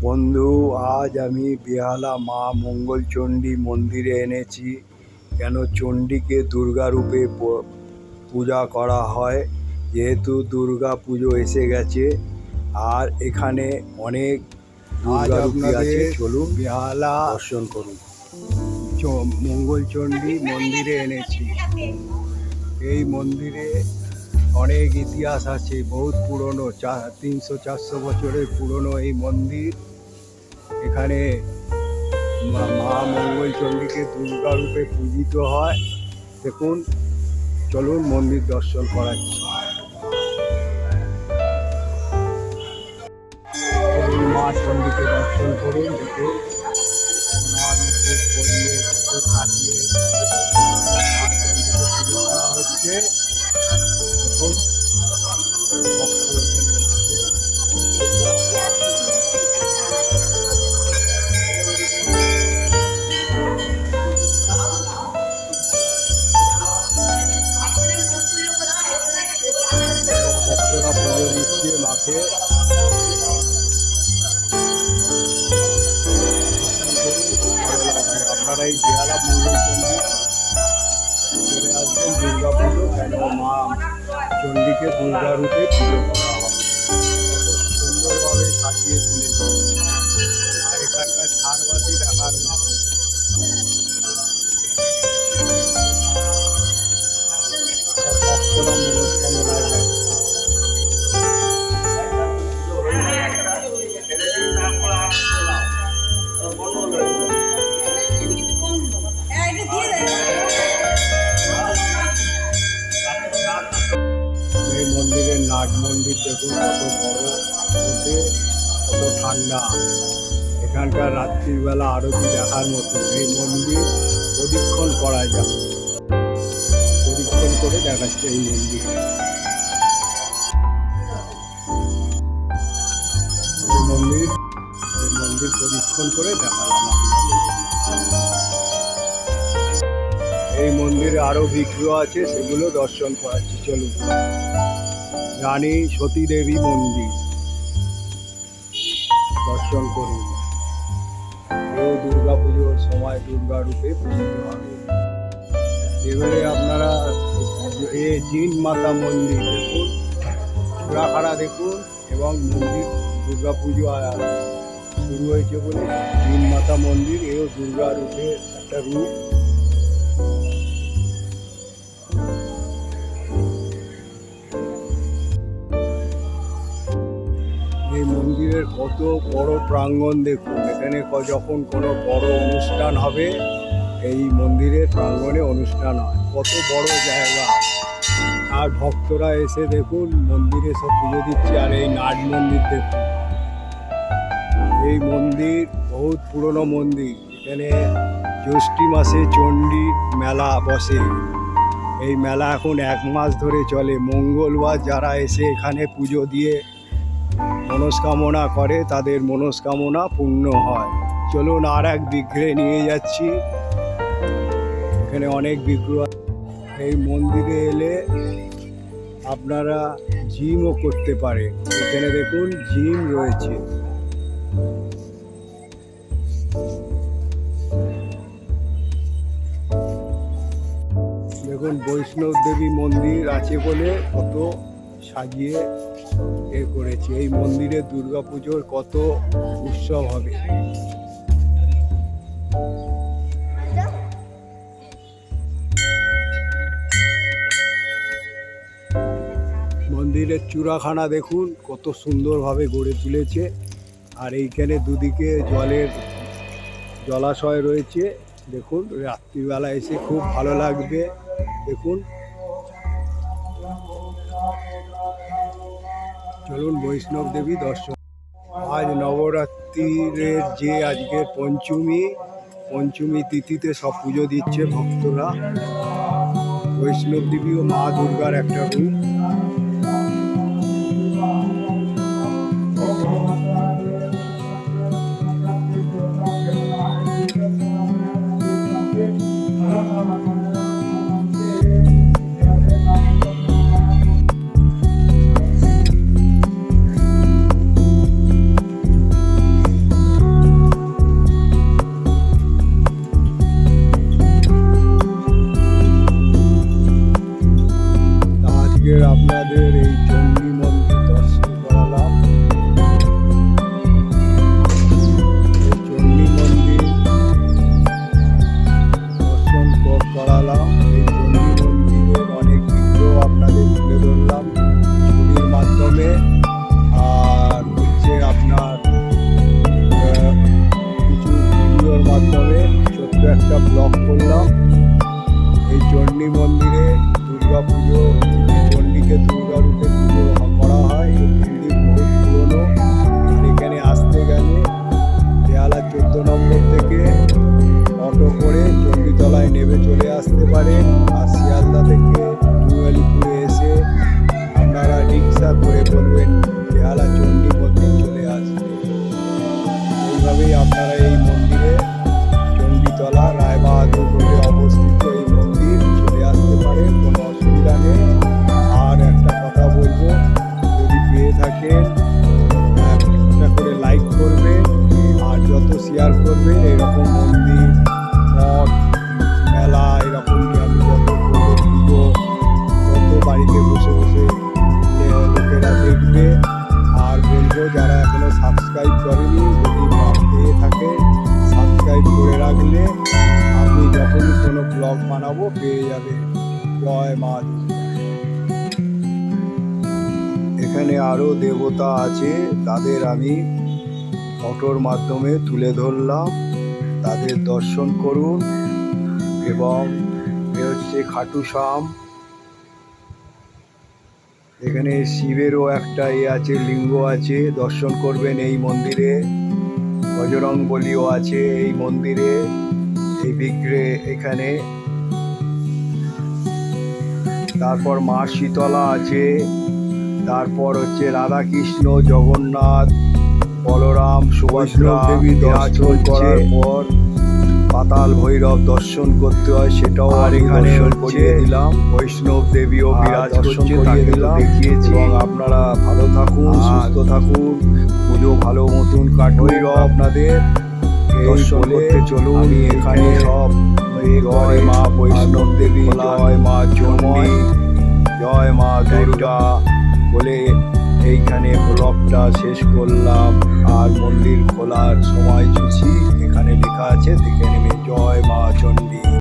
বন্ধু আজ আমি বেহালা মা মঙ্গলচণ্ডী মন্দিরে এনেছি। কেন চণ্ডীকে দুর্গা রূপে পূজা করা হয়? যেহেতু দুর্গা পুজো এসে গেছে আর এখানে অনেক দুর্গা রূপী আছে। চলুন বেহালা দর্শন করুন। চ- মঙ্গলচণ্ডী মন্দিরে এনেছি। এই মন্দিরে অনেক ইতিহাস আছে, বহুত পুরনো, চা, তিনশো চারশো বছরের পুরনো এই মন্দির। এখানে মা- মঙ্গলচণ্ডীকে দুর্গা রূপে পূজিত হয়। দেখুন, চলুন মন্দির দর্শন করাচ্ছি। মা চণ্ডীকে দর্শন করুন দেখুন হচ্ছে। দেখুন মাকে আপনারা এই বেহালা মন্দির চলে দুর্গা পুজো মা চণ্ডীকে দুর্গা রূপে করা সাজিয়ে তুলেছে। আর এখানকার ঝাড়বাতি দেখার মতো কত বড় ওঠে কত ঠান্ডা। এখানকার রাত্রিবেলা আরতি দেখার মতো এই মন্দির প্রদীক্ষণ করা যায় প্রদীক্ষণ করে দেখাচ্ছে এই মন্দির। মন্দির মন্দির প্রদীক্ষণ করে দেখালাম এই মন্দিরে আরও বিগ্রহ আছে, সেগুলো দর্শন করাচ্ছি। চলুন। রানী সতী দেবী মন্দির। দর্শন করুন। এও দুর্গা পুজোর সময় দুর্গা রূপে পূজিত হবে। এবারে আপনারা এ জিন মাতা মন্দির দেখুন চূড়াখাড়া দেখুন এবং মন্দির দুর্গা পুজো শুরু হয়েছে বলে জিন মাতা মন্দির, এও দুর্গা রূপে একটা রূপ। মন্দিরের কত বড় প্রাঙ্গণ দেখুন। এখানে যখন কোনো বড় অনুষ্ঠান হবে, এই মন্দিরের প্রাঙ্গণে অনুষ্ঠান হয়। কত বড় জায়গা। আর ভক্তরা এসে দেখুন, মন্দিরে সব পুজো দিচ্ছে, আর এই নাট মন্দির দেখুন। এই মন্দির বহুত পুরনো মন্দির। এখানে জ্যৈষ্ঠী মাসে চণ্ডীর মেলা বসে। এই মেলা এখন এক মাস ধরে চলে। মঙ্গলবার যারা এসে এখানে পুজো দিয়ে মনস্কামনা করে, তাদের মনস্কামনা পূর্ণ হয়। চলুন আর এক বিগ্রহে নিয়ে যাচ্ছি। এখানে অনেক বিগ্রহ এই মন্দিরে এলে আপনারা জিমও করতে পারেন। এখানে দেখুন, জিম রয়েছে। দেখুন, বৈষ্ণব দেবী মন্দির আছে বলে কত সাজিয়ে এ করেছে। এই মন্দিরে দুর্গাপুজোর কত উৎসব হবে। মন্দিরের চূড়াখানা দেখুন, কত সুন্দরভাবে গড়ে তুলেছে। আর এইখানে দুদিকে জলের জলাশয় রয়েছে। দেখুন, রাত্রিবেলা এসে খুব ভালো লাগবে। দেখুন। চলুন বৈষ্ণব দেবী দর্শন আজ নবরাত্রির যে আজকে পঞ্চমী পঞ্চমী তিথিতে সব পুজো দিচ্ছে ভক্তরা বৈষ্ণব দেবী ও মা দুর্গার একটা রূপ Thank you. আজকের আপনাদের এই চণ্ডী মন্দির দর্শন করালাম। চণ্ডী মন্দির দর্শন করালাম। এই চণ্ডী মন্দিরের অনেক ভিডিও আপনাদের তুলে ধরলাম ছবির মাধ্যমে। আর হচ্ছে আপনার কিছু ভিডিওর মাধ্যমে ছোট্ট একটা ব্লগ করলাম। এই চণ্ডী মন্দিরে দুর্গা পুজো থেকে দুর্গা রূপে পুজো করা হয়। এই মন্দির বহু পুরনো আর এখানে আসতে গেলে বেহালা চোদ্দ নম্বর থেকে অটো করে চণ্ডীতলায় নেমে চলে আসতে পারে আর শিয়ালদা পেয়ে যাবে। জয় মা এখানে আরও দেবতা আছে, তাদের আমি ফটোর মাধ্যমে তুলে ধরলাম। তাদের দর্শন করুন এবং এ হচ্ছে খাটু শ্যাম এখানে শিবেরও একটা এ আছে, লিঙ্গ আছে, দর্শন করবেন এই মন্দিরে। বজরং বলিও আছে এই মন্দিরে, এই বিগ্রে এখানে। তারপর মা শীতলা আছে তারপর হচ্ছে রাধাকৃষ্ণ জগন্নাথ বলরাম দেবী দর্শন করার পর পাতাল ভৈরব দর্শন করতে হয় সেটাও আর এখানে করিয়ে দিলাম বৈষ্ণব দেবীও বিরাজ করছে তাকে দিলাম। দেখিয়েছি এবং আপনারা ভালো থাকুন সুস্থ থাকুন পুজো ভালো মতন কাটুক আপনাদের দর্শন করতে চলুন। এখানে সব জয় মা বৈষ্ণব দেবী জয় মা চণ্ডী জয় মা দুর্গা। বলে এইখানে ব্লগটা শেষ করলাম। আর মন্দির খোলার সময়সূচি এখানে লেখা আছে দেখে নেবে জয় মা চণ্ডী।